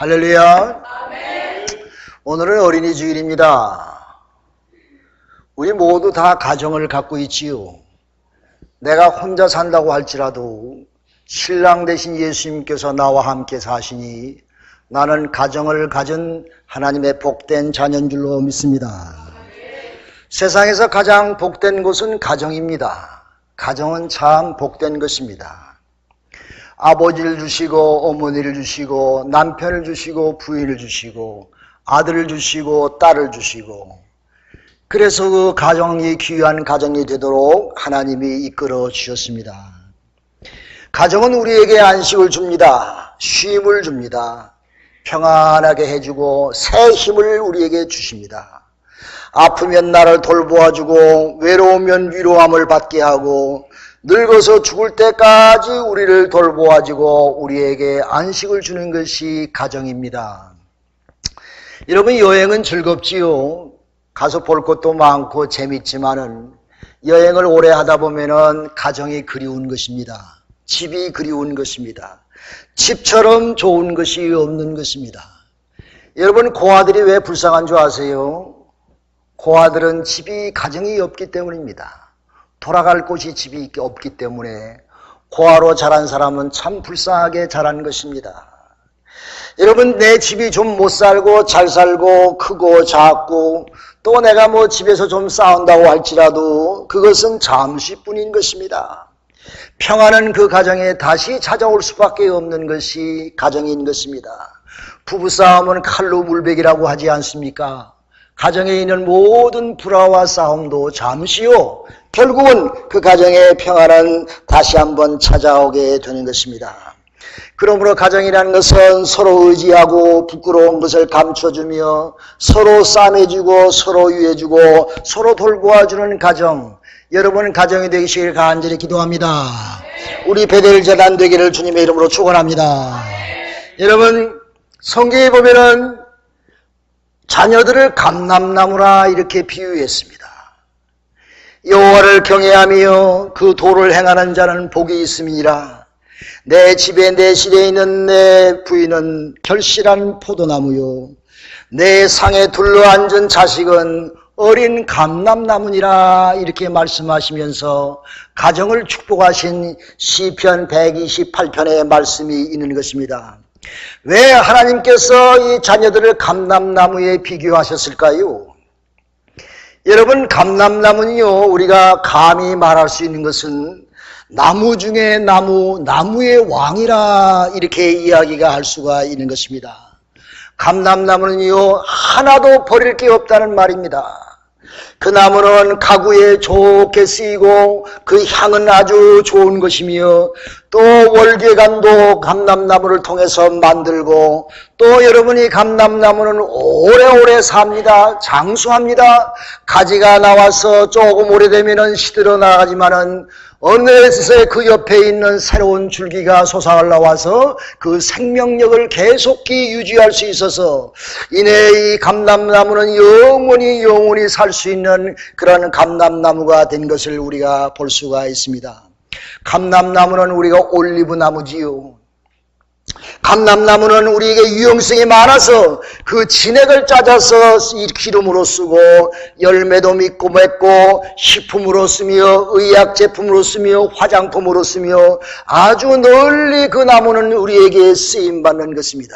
할렐루야. 오늘은 어린이 주일입니다. 우리 모두 다 가정을 갖고 있지요. 내가 혼자 산다고 할지라도 신랑 대신 예수님께서 나와 함께 사시니 나는 가정을 가진 하나님의 복된 자녀인 줄로 믿습니다. 세상에서 가장 복된 곳은 가정입니다. 가정은 참 복된 것입니다. 아버지를 주시고 어머니를 주시고 남편을 주시고 부인을 주시고 아들을 주시고 딸을 주시고 그래서 그 가정이 귀한 가정이 되도록 하나님이 이끌어 주셨습니다. 가정은 우리에게 안식을 줍니다. 쉼을 줍니다. 평안하게 해주고 새 힘을 우리에게 주십니다. 아프면 나를 돌보아주고 외로우면 위로함을 받게 하고 늙어서 죽을 때까지 우리를 돌보아주고 우리에게 안식을 주는 것이 가정입니다. 여러분 여행은 즐겁지요. 가서 볼 것도 많고 재밌지만은 여행을 오래 하다 보면은 가정이 그리운 것입니다. 집이 그리운 것입니다. 집처럼 좋은 것이 없는 것입니다. 여러분 고아들이 왜 불쌍한 줄 아세요? 고아들은 집이 가정이 없기 때문입니다. 돌아갈 곳이 집이 없기 때문에 고아로 자란 사람은 참 불쌍하게 자란 것입니다. 여러분 내 집이 좀 못 살고 잘 살고 크고 작고 또 내가 뭐 집에서 좀 싸운다고 할지라도 그것은 잠시뿐인 것입니다. 평안은 그 가정에 다시 찾아올 수밖에 없는 것이 가정인 것입니다. 부부싸움은 칼로 물베기라고 하지 않습니까? 가정에 있는 모든 불화와 싸움도 잠시요. 결국은 그 가정의 평안은 다시 한번 찾아오게 되는 것입니다. 그러므로 가정이라는 것은 서로 의지하고 부끄러운 것을 감춰주며 서로 싸매주고 서로 유해주고 서로 돌보아주는 가정. 여러분 가정이 되시길 간절히 기도합니다. 우리 베델 재단 되기를 주님의 이름으로 축원합니다. 여러분 성경에 보면은 자녀들을 감람나무라 이렇게 비유했습니다. 여호와를 경외하며 그 도를 행하는 자는 복이 있음이니라. 내 집에 내 실에 있는 내 부인은 결실한 포도나무요. 내 상에 둘러앉은 자식은 어린 감람나무니라 이렇게 말씀하시면서 가정을 축복하신 시편 128편의 말씀이 있는 것입니다. 왜 하나님께서 이 자녀들을 감람나무에 비교하셨을까요? 여러분 감람나무는요 우리가 감히 말할 수 있는 것은 나무 중에 나무, 나무의 왕이라 이렇게 이야기가 할 수가 있는 것입니다. 감람나무는요 하나도 버릴 게 없다는 말입니다. 그 나무는 가구에 좋게 쓰이고 그 향은 아주 좋은 것이며 또 월계관도 감람나무를 통해서 만들고 또 여러분이 감람나무는 오래오래 삽니다. 장수합니다. 가지가 나와서 조금 오래되면 시들어 나가지만은 어느 에서 그 옆에 있는 새로운 줄기가 솟아 올라와서 그 생명력을 계속히 유지할 수 있어서 이내 이 감람나무는 영원히 영원히 살 수 있는 그런 감람나무가 된 것을 우리가 볼 수가 있습니다. 감람나무는 우리가 올리브 나무지요. 감람나무는 우리에게 유용성이 많아서 그 진액을 짜져서 이 기름으로 쓰고 열매도 믿고 맺고 식품으로 쓰며 의약 제품으로 쓰며 화장품으로 쓰며 아주 널리 그 나무는 우리에게 쓰임 받는 것입니다.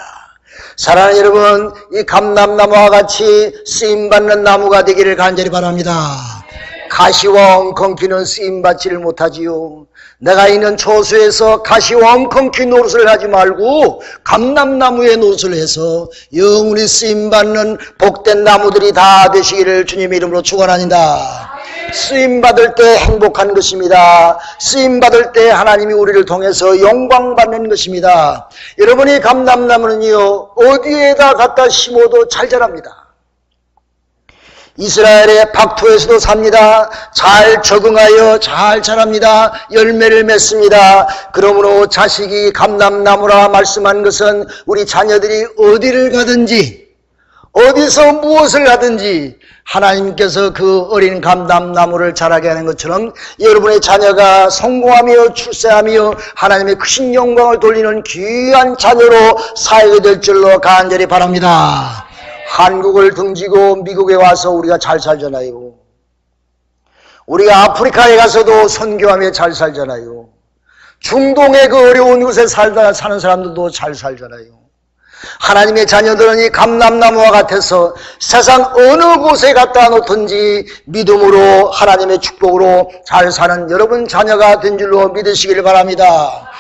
사랑하는 여러분, 이 감람나무와 같이 쓰임 받는 나무가 되기를 간절히 바랍니다. 가시와 엉겅퀴는 쓰임받지를 못하지요. 내가 있는 초수에서 가시와 엉겅퀴 노릇을 하지 말고 감람나무의 노릇을 해서 영원히 쓰임받는 복된 나무들이 다 되시기를 주님의 이름으로 축원합니다. 쓰임 받을 때 행복한 것입니다. 쓰임 받을 때 하나님이 우리를 통해서 영광 받는 것입니다. 여러분이 감람나무는요, 어디에다 갖다 심어도 잘 자랍니다. 이스라엘의 박토에서도 삽니다. 잘 적응하여 잘 자랍니다. 열매를 맺습니다. 그러므로 자식이 감람나무라 말씀한 것은 우리 자녀들이 어디를 가든지 어디서 무엇을 하든지 하나님께서 그 어린 감담나무를 자라게 하는 것처럼 여러분의 자녀가 성공하며 출세하며 하나님의 크신 영광을 돌리는 귀한 자녀로 살게 될 줄로 간절히 바랍니다. 한국을 등지고 미국에 와서 우리가 잘 살잖아요. 우리가 아프리카에 가서도 선교하며 잘 살잖아요. 중동의 그 어려운 곳에 살다 사는 사람들도 잘 살잖아요. 하나님의 자녀들은 이 감람나무와 같아서 세상 어느 곳에 갖다 놓든지 믿음으로 하나님의 축복으로 잘 사는 여러분 자녀가 된 줄로 믿으시길 바랍니다.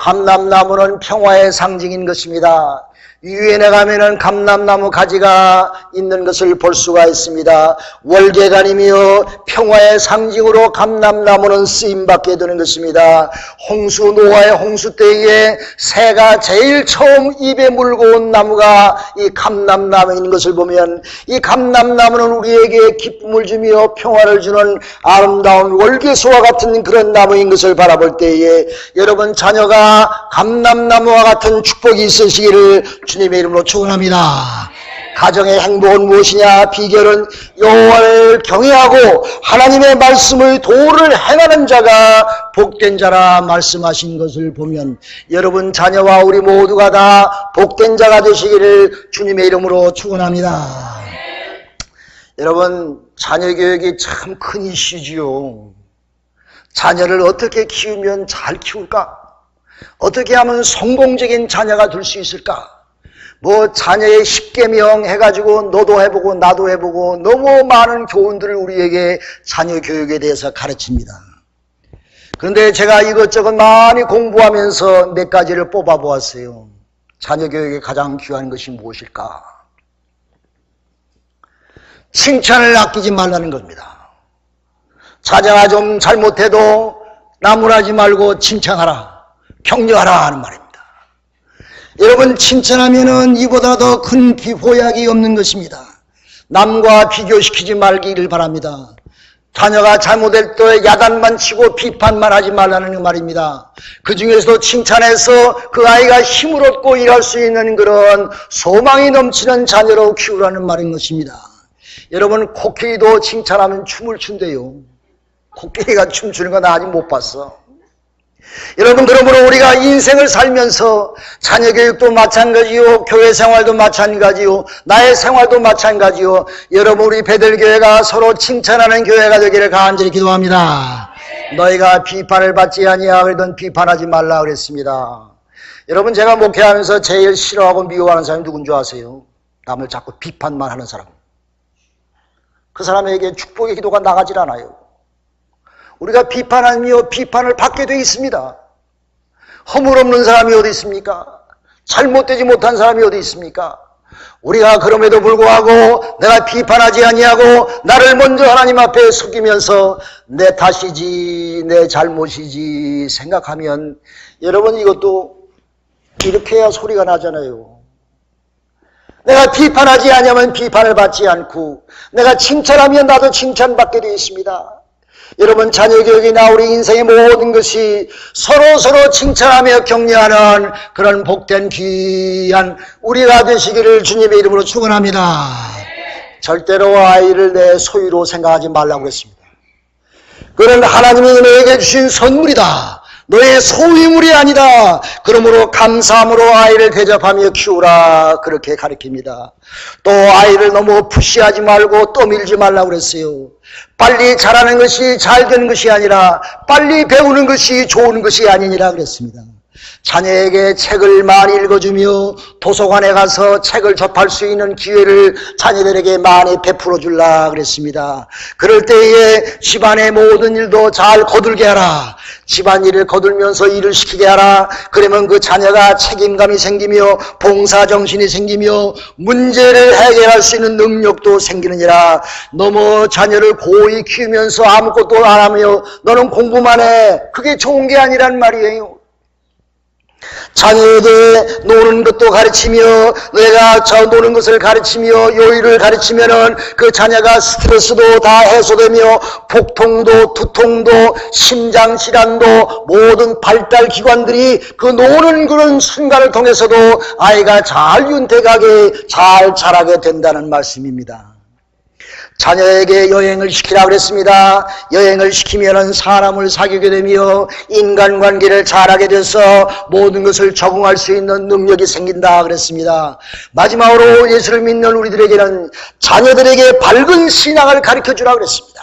감람나무는 평화의 상징인 것입니다. 유엔에 가면은 감람나무 가지가 있는 것을 볼 수가 있습니다. 월계관이며 평화의 상징으로 감람나무는 쓰임받게 되는 것입니다. 홍수 노아의 홍수 때에 새가 제일 처음 입에 물고 온 나무가 이 감람나무인 것을 보면 이 감람나무는 우리에게 기쁨을 주며 평화를 주는 아름다운 월계수와 같은 그런 나무인 것을 바라볼 때에 여러분 자녀가 감람나무와 같은 축복이 있으시기를 주님의 이름으로 축원합니다. 가정의 행복은 무엇이냐? 비결은 여호와를 경외하고 하나님의 말씀의 도를 행하는 자가 복된 자라 말씀하신 것을 보면 여러분 자녀와 우리 모두가 다 복된 자가 되시기를 주님의 이름으로 축원합니다. 여러분 자녀 교육이 참 큰 이슈지요. 자녀를 어떻게 키우면 잘 키울까? 어떻게 하면 성공적인 자녀가 될 수 있을까? 뭐 자녀의 십계명 해가지고 너도 해보고 나도 해보고 너무 많은 교훈들을 우리에게 자녀 교육에 대해서 가르칩니다. 그런데 제가 이것저것 많이 공부하면서 몇 가지를 뽑아 보았어요. 자녀 교육에 가장 귀한 것이 무엇일까? 칭찬을 아끼지 말라는 겁니다. 자녀가 좀 잘못해도 나무라지 말고 칭찬하라. 격려하라 하는 말입니다. 여러분 칭찬하면은 이보다 더 큰 비호약이 없는 것입니다. 남과 비교시키지 말기를 바랍니다. 자녀가 잘못할 때 야단만 치고 비판만 하지 말라는 말입니다. 그 중에서도 칭찬해서 그 아이가 힘을 얻고 일할 수 있는 그런 소망이 넘치는 자녀로 키우라는 말인 것입니다. 여러분 코끼리도 칭찬하면 춤을 춘대요. 코끼리가 춤추는 건 아직 못 봤어. 여러분 그러므로 우리가 인생을 살면서 자녀 교육도 마찬가지요 교회 생활도 마찬가지요 나의 생활도 마찬가지요 여러분 우리 배들교회가 서로 칭찬하는 교회가 되기를 간절히 기도합니다. 너희가 비판을 받지 아니하거든 비판하지 말라 그랬습니다. 여러분 제가 목회하면서 제일 싫어하고 미워하는 사람이 누군지 아세요? 남을 자꾸 비판만 하는 사람. 그 사람에게 축복의 기도가 나가질 않아요 우리가 비판하며 비판을 받게 돼 있습니다. 허물 없는 사람이 어디 있습니까? 잘못되지 못한 사람이 어디 있습니까? 우리가 그럼에도 불구하고 내가 비판하지 아니하고 나를 먼저 하나님 앞에 숙이면서 내 탓이지 내 잘못이지 생각하면 여러분 이것도 이렇게 해야 소리가 나잖아요. 내가 비판하지 아니하면 비판을 받지 않고 내가 칭찬하면 나도 칭찬받게 되어 있습니다. 여러분 자녀 교육이나 우리 인생의 모든 것이 서로 서로 칭찬하며 격려하는 그런 복된 귀한 우리가 되시기를 주님의 이름으로 축원합니다. 절대로 아이를 내 소유로 생각하지 말라고 그랬습니다. 그는 하나님이 너에게 주신 선물이다. 너의 소유물이 아니다. 그러므로 감사함으로 아이를 대접하며 키우라. 그렇게 가르칩니다. 또 아이를 너무 푸시하지 말고 떠밀지 말라고 그랬어요. 빨리 자라는 것이 잘 되는 것이 아니라 빨리 배우는 것이 좋은 것이 아니니라 그랬습니다. 자녀에게 책을 많이 읽어주며 도서관에 가서 책을 접할 수 있는 기회를 자녀들에게 많이 베풀어 줄라 그랬습니다. 그럴 때에 집안의 모든 일도 잘 거들게 하라. 집안일을 거들면서 일을 시키게 하라. 그러면 그 자녀가 책임감이 생기며 봉사정신이 생기며 문제를 해결할 수 있는 능력도 생기느니라. 너무 자녀를 고이 키우면서 아무것도 안 하며 너는 공부만 해. 그게 좋은 게 아니란 말이에요. 자녀에게 노는 것도 가르치며 내가 저 노는 것을 가르치며 요일을 가르치면은 그 자녀가 스트레스도 다 해소되며 복통도 두통도 심장 질환도 모든 발달 기관들이 그 노는 그런 순간을 통해서도 아이가 잘 윤택하게 잘 자라게 된다는 말씀입니다. 자녀에게 여행을 시키라 그랬습니다. 여행을 시키면은 사람을 사귀게 되며 인간관계를 잘하게 돼서 모든 것을 적응할 수 있는 능력이 생긴다 그랬습니다. 마지막으로 예수를 믿는 우리들에게는 자녀들에게 밝은 신앙을 가르쳐 주라 그랬습니다.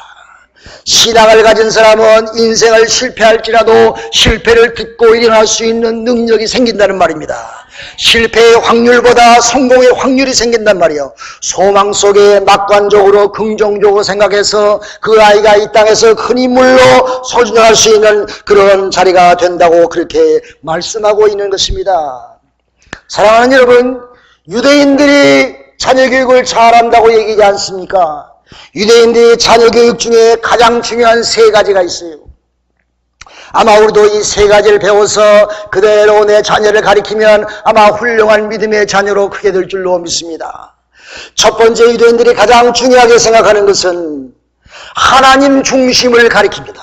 신앙을 가진 사람은 인생을 실패할지라도 실패를 듣고 일어날 수 있는 능력이 생긴다는 말입니다. 실패의 확률보다 성공의 확률이 생긴단 말이에요. 소망 속에 낙관적으로 긍정적으로 생각해서 그 아이가 이 땅에서 큰 인물로 소진할 수 있는 그런 자리가 된다고 그렇게 말씀하고 있는 것입니다. 사랑하는 여러분, 유대인들이 자녀 교육을 잘한다고 얘기하지 않습니까? 유대인들이 자녀 교육 중에 가장 중요한 세 가지가 있어요. 아마 우리도 이 세 가지를 배워서 그대로 내 자녀를 가리키면 아마 훌륭한 믿음의 자녀로 크게 될 줄로 믿습니다. 첫 번째 유대인들이 가장 중요하게 생각하는 것은 하나님 중심을 가리킵니다.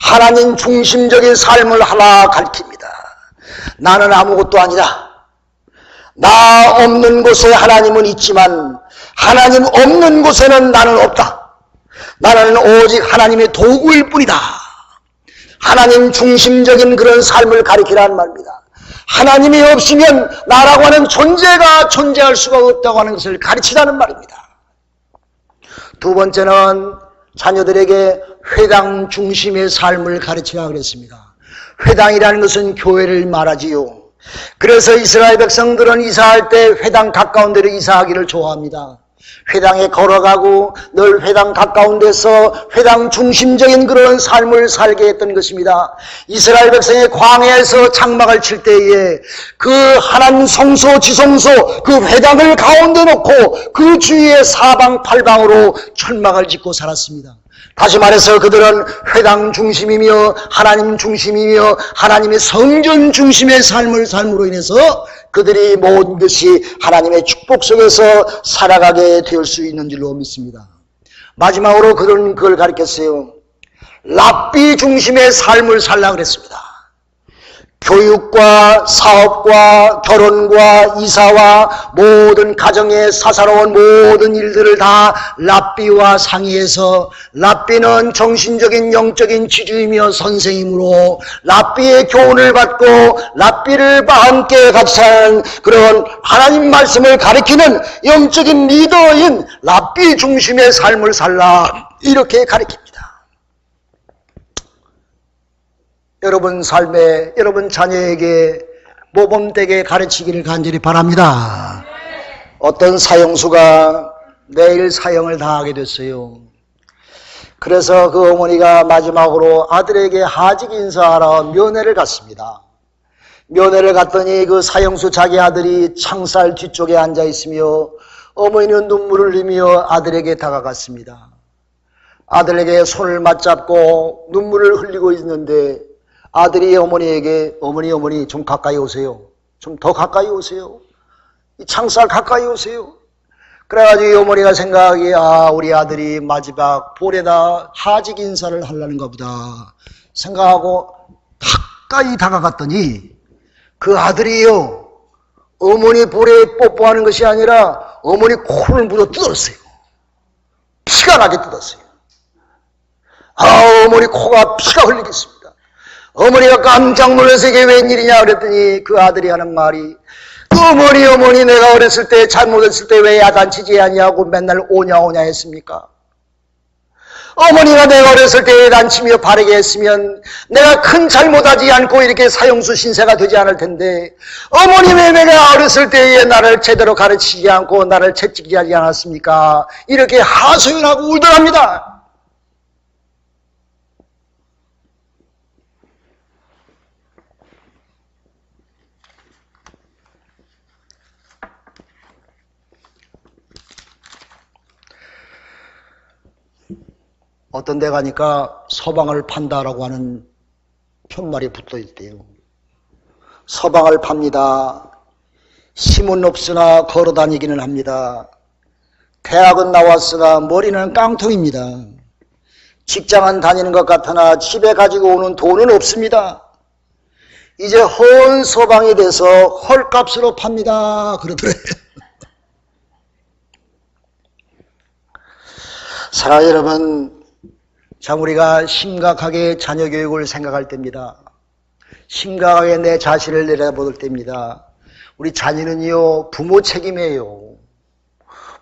하나님 중심적인 삶을 하나 가리킵니다. 나는 아무것도 아니다. 나 없는 곳에 하나님은 있지만 하나님 없는 곳에는 나는 없다. 나는 오직 하나님의 도구일 뿐이다. 하나님 중심적인 그런 삶을 가리키라는 말입니다. 하나님이 없으면 나라고 하는 존재가 존재할 수가 없다고 하는 것을 가르치라는 말입니다. 두 번째는 자녀들에게 회당 중심의 삶을 가르치라 그랬습니다. 회당이라는 것은 교회를 말하지요. 그래서 이스라엘 백성들은 이사할 때 회당 가까운 데로 이사하기를 좋아합니다. 회당에 걸어가고 늘 회당 가까운 데서 회당 중심적인 그런 삶을 살게 했던 것입니다. 이스라엘 백성의 광야에서 장막을 칠 때에 그 하나님 성소 지성소 그 회당을 가운데 놓고 그 주위에 사방 팔방으로 철막을 짓고 살았습니다. 다시 말해서 그들은 회당 중심이며 하나님 중심이며 하나님의 성전 중심의 삶을 삶으로 인해서 그들이 모든 것이 하나님의 축복 속에서 살아가게 될 수 있는 줄로 믿습니다. 마지막으로 그들은 그걸 가르쳤어요. 랍비 중심의 삶을 살라 그랬습니다. 교육과 사업과 결혼과 이사와 모든 가정의 사사로운 모든 일들을 다 랍비와 상의해서 랍비는 정신적인 영적인 지주이며 선생이므로 랍비의 교훈을 받고 랍비를 함께 같이 하는 그런 하나님 말씀을 가리키는 영적인 리더인 랍비 중심의 삶을 살라 이렇게 가리킵니다. 여러분 삶에 여러분 자녀에게 모범되게 가르치기를 간절히 바랍니다. 어떤 사형수가 내일 사형을 당하게 됐어요. 그래서 그 어머니가 마지막으로 아들에게 하직 인사하러 면회를 갔습니다. 면회를 갔더니 그 사형수 자기 아들이 창살 뒤쪽에 앉아 있으며 어머니는 눈물을 흘리며 아들에게 다가갔습니다. 아들에게 손을 맞잡고 눈물을 흘리고 있는데 아들이 어머니에게 어머니 어머니 좀 가까이 오세요. 좀 더 가까이 오세요. 이 창살 가까이 오세요. 그래가지고 어머니가 생각하기에 아 우리 아들이 마지막 볼에다 하직 인사를 하려는가 보다 생각하고 가까이 다가갔더니 그 아들이요 어머니 볼에 뽀뽀하는 것이 아니라 어머니 코를 물어 뜯었어요. 피가 나게 뜯었어요. 아 어머니 코가 피가 흘리겠습니다. 어머니가 깜짝 놀라서 이게 웬일이냐 그랬더니 그 아들이 하는 말이 어머니 어머니 내가 어렸을 때 잘못했을 때 왜 야단치지 않냐고 맨날 오냐 오냐 했습니까? 어머니가 내가 어렸을 때 야단치며 바르게 했으면 내가 큰 잘못하지 않고 이렇게 사형수 신세가 되지 않을 텐데 어머니 왜 내가 어렸을 때에 나를 제대로 가르치지 않고 나를 채찍지 하지 않았습니까? 이렇게 하소연하고 울더랍니다. 어떤 데 가니까 서방을 판다라고 하는 편말이 붙어 있대요. 서방을 팝니다. 힘은 없으나 걸어 다니기는 합니다. 대학은 나왔으나 머리는 깡통입니다. 직장은 다니는 것 같으나 집에 가지고 오는 돈은 없습니다. 이제 헐 서방이 돼서 헐값으로 팝니다. 그러더래요. 사랑 여러분, 참 우리가 심각하게 자녀 교육을 생각할 때입니다. 심각하게 내 자신을 내려볼 때입니다. 우리 자녀는요, 부모 책임이에요.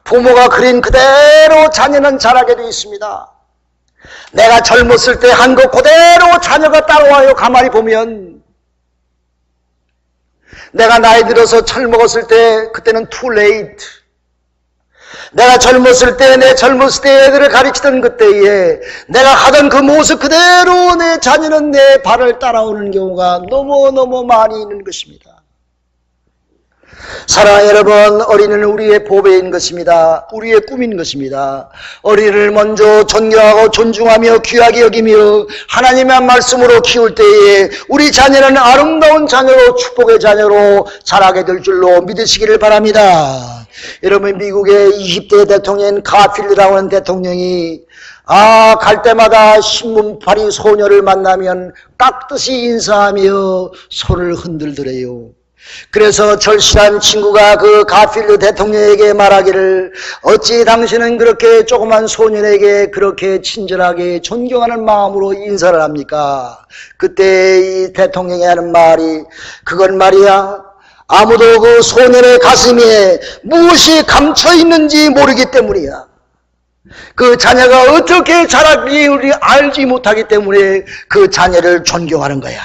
부모가 그린 그대로 자녀는 자라게 되어 있습니다. 내가 젊었을 때 한 것 그대로 자녀가 따라와요. 가만히 보면. 내가 나이 들어서 철 먹었을 때 그때는 too late. 내가 젊었을 때, 내 젊었을 때 애들을 가르치던 그때에 내가 하던 그 모습 그대로 내 자녀는 내 발을 따라오는 경우가 너무너무 많이 있는 것입니다. 사랑하는 여러분, 어린이는 우리의 보배인 것입니다. 우리의 꿈인 것입니다. 어린이를 먼저 존경하고 존중하며 귀하게 여기며 하나님의 말씀으로 키울 때에 우리 자녀는 아름다운 자녀로 축복의 자녀로 자라게 될 줄로 믿으시기를 바랍니다. 여러분 미국의 20대 대통령인 가필드라고 하는 대통령이 아, 갈 때마다 신문파리 소녀를 만나면 깍듯이 인사하며 손을 흔들더래요. 그래서 절실한 친구가 그 가필드 대통령에게 말하기를 어찌 당신은 그렇게 조그만 소년에게 그렇게 친절하게 존경하는 마음으로 인사를 합니까? 그때 이 대통령이 하는 말이 그건 말이야 아무도 그 소년의 가슴에 무엇이 감춰 있는지 모르기 때문이야. 그 자녀가 어떻게 자랄지 우리 알지 못하기 때문에 그 자녀를 존경하는 거야.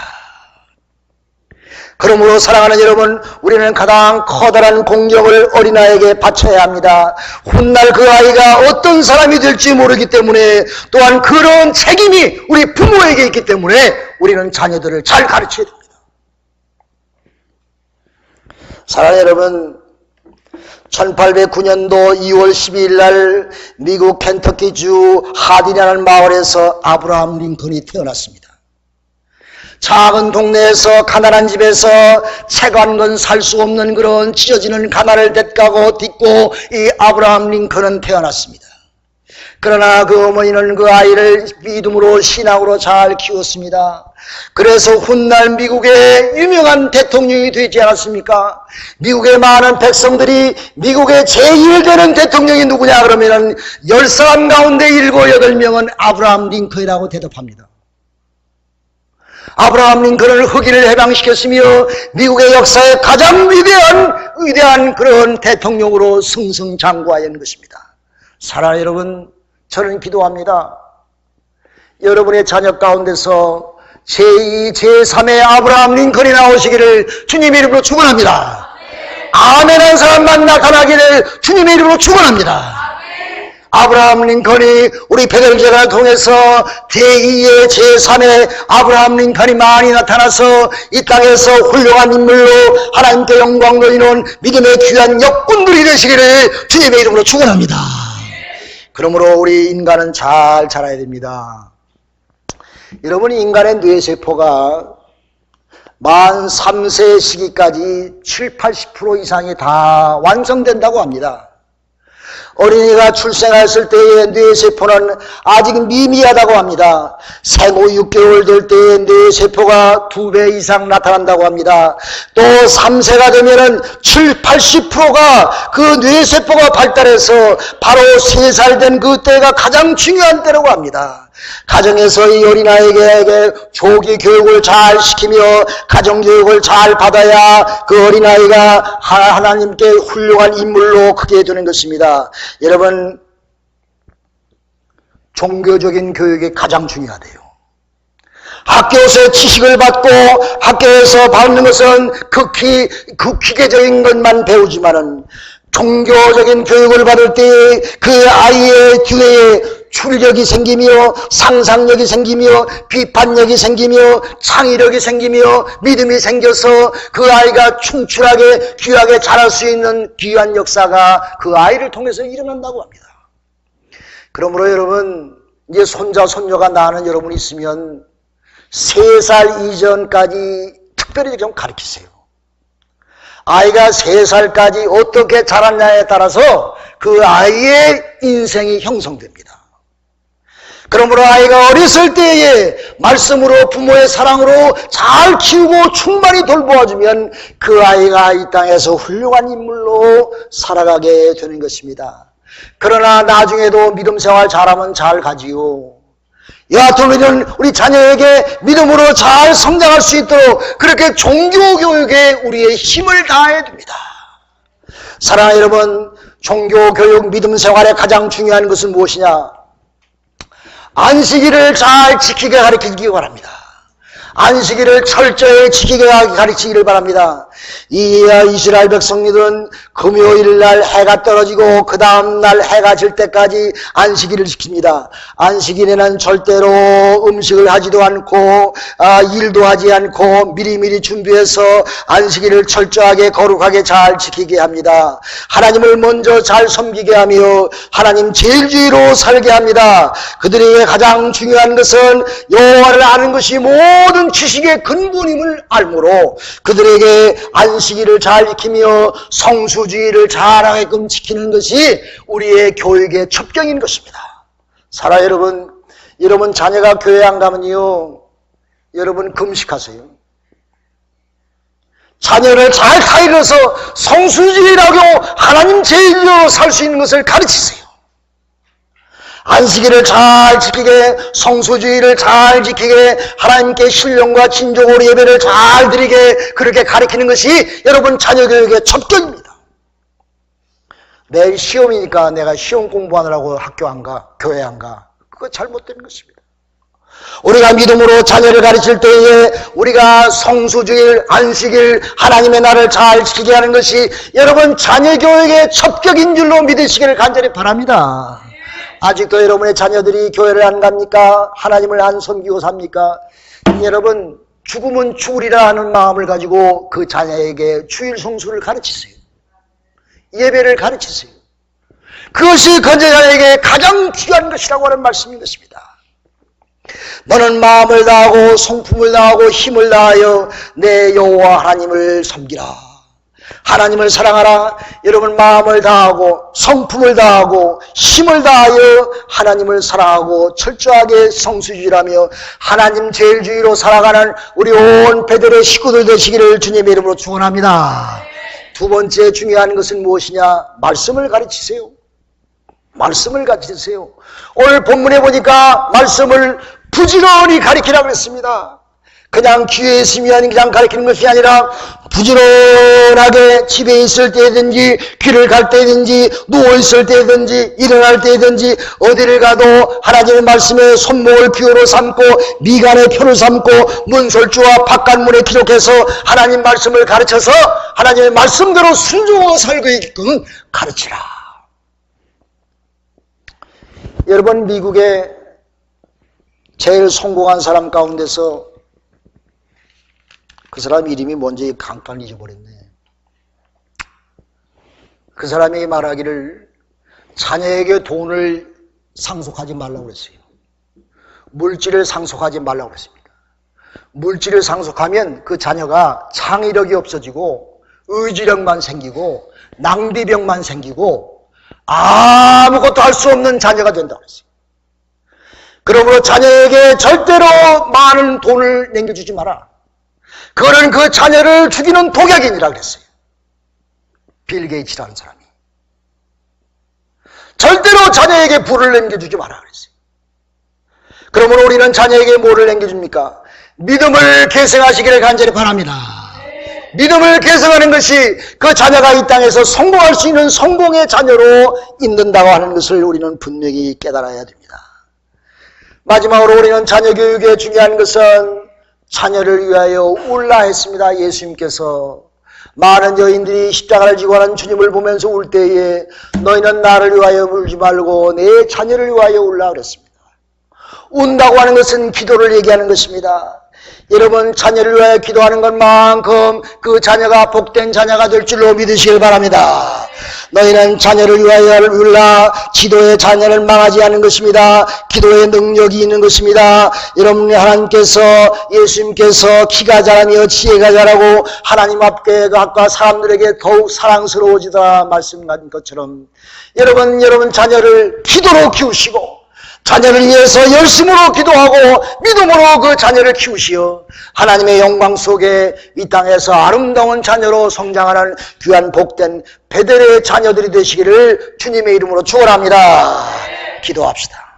그러므로 사랑하는 여러분, 우리는 가장 커다란 공격을 어린아이에게 바쳐야 합니다. 훗날 그 아이가 어떤 사람이 될지 모르기 때문에 또한 그런 책임이 우리 부모에게 있기 때문에 우리는 자녀들을 잘 가르쳐야 됩니다. 사랑하는 여러분, 1809년도 2월 12일 날 미국 켄터키주 하딘이라는 마을에서 아브라함 링컨이 태어났습니다. 작은 동네에서 가난한 집에서 채관건 살 수 없는 그런 찢어지는 가난을 대가고 딛고 이 아브라함 링컨은 태어났습니다. 그러나 그 어머니는 그 아이를 믿음으로 신앙으로 잘 키웠습니다. 그래서 훗날 미국의 유명한 대통령이 되지 않았습니까? 미국의 많은 백성들이 미국의 제1되는 대통령이 누구냐 그러면 열 사람 가운데 일곱 여덟 명은 아브라함 링컨이라고 대답합니다. 아브라함 링컨을 흑인을 해방시켰으며 미국의 역사에 가장 위대한 위대한 그런 대통령으로 승승장구하였는 것입니다. 사랑 여러분, 저는 기도합니다. 여러분의 자녀 가운데서 제2, 제3의 아브라함 링컨이 나오시기를 주님의 이름으로 축원합니다. 아멘 한 사람만 나타나기를 주님의 이름으로 축원합니다. 아브라함 링컨이 우리 베델제가 통해서 제2의 제3의 아브라함 링컨이 많이 나타나서 이 땅에서 훌륭한 인물로 하나님께 영광 돌리는 믿음의 귀한 역군들이 되시기를 주님의 이름으로 축원합니다. 그러므로 우리 인간은 잘 자라야 됩니다. 여러분 인간의 뇌세포가 만 3세 시기까지 7, 80% 이상이 다 완성된다고 합니다. 어린이가 출생했을 때의 뇌세포는 아직 미미하다고 합니다. 생후 6개월 될 때의 뇌세포가 두배 이상 나타난다고 합니다. 또 3세가 되면은 7, 80%가 그 뇌세포가 발달해서 바로 3살 된 그때가 가장 중요한 때라고 합니다. 가정에서 이 어린아이에게 조기 교육을 잘 시키며 가정교육을 잘 받아야 그 어린아이가 하나님께 훌륭한 인물로 크게 되는 것입니다. 여러분, 종교적인 교육이 가장 중요하대요. 학교에서 지식을 받고 학교에서 받는 것은 극히, 극기계적인 것만 배우지만은 종교적인 교육을 받을 때 그 아이의 뒤에 출력이 생기며 상상력이 생기며 비판력이 생기며 창의력이 생기며 믿음이 생겨서 그 아이가 충출하게 귀하게 자랄 수 있는 귀한 역사가 그 아이를 통해서 일어난다고 합니다. 그러므로 여러분 이제 손자 손녀가 나는 여러분 있으면 세 살 이전까지 특별히 좀 가르치세요. 아이가 세 살까지 어떻게 자랐냐에 따라서 그 아이의 인생이 형성됩니다. 그러므로 아이가 어렸을 때에 말씀으로 부모의 사랑으로 잘 키우고 충만히 돌보아주면 그 아이가 이 땅에서 훌륭한 인물로 살아가게 되는 것입니다. 그러나 나중에도 믿음 생활 잘하면 잘 가지요. 여하튼 우리는 우리 자녀에게 믿음으로 잘 성장할 수 있도록 그렇게 종교교육에 우리의 힘을 다해야 됩니다. 사랑하는 여러분, 종교교육 믿음 생활에 가장 중요한 것은 무엇이냐? 안식일을 잘 지키게 가르치기 바랍니다. 안식일을 철저히 지키게 가르치기를 바랍니다. 이 이스라엘 백성들은 금요일 날 해가 떨어지고 그 다음 날 해가 질 때까지 안식일을 지킵니다. 안식일에는 절대로 음식을 하지도 않고 아, 일도 하지 않고 미리미리 준비해서 안식일을 철저하게 거룩하게 잘 지키게 합니다. 하나님을 먼저 잘 섬기게 하며 하나님 제일주의로 살게 합니다. 그들에게 가장 중요한 것은 여호와를 아는 것이 모든 지식의 근본임을 알므로 그들에게 안식일을 잘 지키며 성수주의를 잘하게끔 지키는 것이 우리의 교육의 첩경인 것입니다. 사라 여러분, 여러분 자녀가 교회 안 가면요, 여러분 금식하세요. 자녀를 잘 타일러서 성수주의라고 하나님 제일로 살 수 있는 것을 가르치세요. 안식일을 잘 지키게 성수주의를 잘 지키게 하나님께 신령과 진정으로 예배를 잘 드리게 그렇게 가르치는 것이 여러분 자녀 교육의 첫경입니다. 내일 시험이니까 내가 시험 공부하느라고 학교 안 가, 교회 안 가. 그거 잘못된 것입니다. 우리가 믿음으로 자녀를 가르칠 때에 우리가 성수주일, 안식일, 하나님의 날을 잘 지키게 하는 것이 여러분 자녀 교육의 첩격인 줄로 믿으시기를 간절히 바랍니다. 아직도 여러분의 자녀들이 교회를 안 갑니까? 하나님을 안 섬기고 삽니까? 여러분 죽으면 죽으리라 하는 마음을 가지고 그 자녀에게 주일 성수를 가르치세요. 예배를 가르치세요. 그것이 그 자녀에게 가장 중요한 것이라고 하는 말씀인 것입니다. 너는 마음을 다하고 성품을 다하고 힘을 다하여 내 여호와 하나님을 섬기라. 하나님을 사랑하라. 여러분 마음을 다하고 성품을 다하고 힘을 다하여 하나님을 사랑하고 철저하게 성수주의라며 하나님 제일주의로 살아가는 우리 온 베들의 식구들 되시기를 주님의 이름으로 축원합니다. 두 번째 중요한 것은 무엇이냐? 말씀을 가르치세요. 말씀을 가르치세요. 오늘 본문에 보니까 말씀을 부지런히 가르치라고 했습니다. 그냥 귀에 있으면 그냥 가르치는 것이 아니라 부지런하게 집에 있을 때든지 길을 갈 때든지 누워 있을 때든지 일어날 때든지 어디를 가도 하나님의 말씀에 손목을 비호로 삼고 미간의 표를 삼고 문설주와 바깥문에 기록해서 하나님 말씀을 가르쳐서 하나님의 말씀대로 순종하고 살고 있게끔 가르치라. 여러분 미국에 제일 성공한 사람 가운데서 그 사람 이름이 뭔지 강판 잊어버렸네. 그 사람이 말하기를 자녀에게 돈을 상속하지 말라고 그랬어요. 물질을 상속하지 말라고 그랬습니다. 물질을 상속하면 그 자녀가 창의력이 없어지고 의지력만 생기고 낭비병만 생기고 아무것도 할 수 없는 자녀가 된다고 그랬어요. 그러므로 자녀에게 절대로 많은 돈을 남겨주지 마라. 그거는 그 자녀를 죽이는 독약이니라 그랬어요. 빌 게이츠라는 사람이. 절대로 자녀에게 불을 남겨주지 마라 그랬어요. 그러므로 우리는 자녀에게 뭐를 남겨줍니까? 믿음을 계승하시기를 간절히 바랍니다. 믿음을 계승하는 것이 그 자녀가 이 땅에서 성공할 수 있는 성공의 자녀로 있는다고 하는 것을 우리는 분명히 깨달아야 됩니다. 마지막으로 우리는 자녀 교육에 중요한 것은 자녀를 위하여 울라 했습니다. 예수님께서 많은 여인들이 십자가를 지고 하는 주님을 보면서 울 때에 너희는 나를 위하여 울지 말고 내 자녀를 위하여 울라 그랬습니다. 운다고 하는 것은 기도를 얘기하는 것입니다. 여러분 자녀를 위하여 기도하는 것만큼 그 자녀가 복된 자녀가 될 줄로 믿으시길 바랍니다. 너희는 자녀를 위하여 울라 기도의 자녀를 망하지 않는 것입니다. 기도의 능력이 있는 것입니다. 여러분이 하나님께서 예수님께서 키가 자라며 지혜가 자라고 하나님 앞에 각과 사람들에게 더욱 사랑스러워지다 말씀한 것처럼 여러분 여러분 자녀를 기도로 키우시고 자녀를 위해서 열심으로 기도하고 믿음으로 그 자녀를 키우시어 하나님의 영광 속에 이 땅에서 아름다운 자녀로 성장하는 귀한 복된 베델의 자녀들이 되시기를 주님의 이름으로 축원합니다. 기도합시다.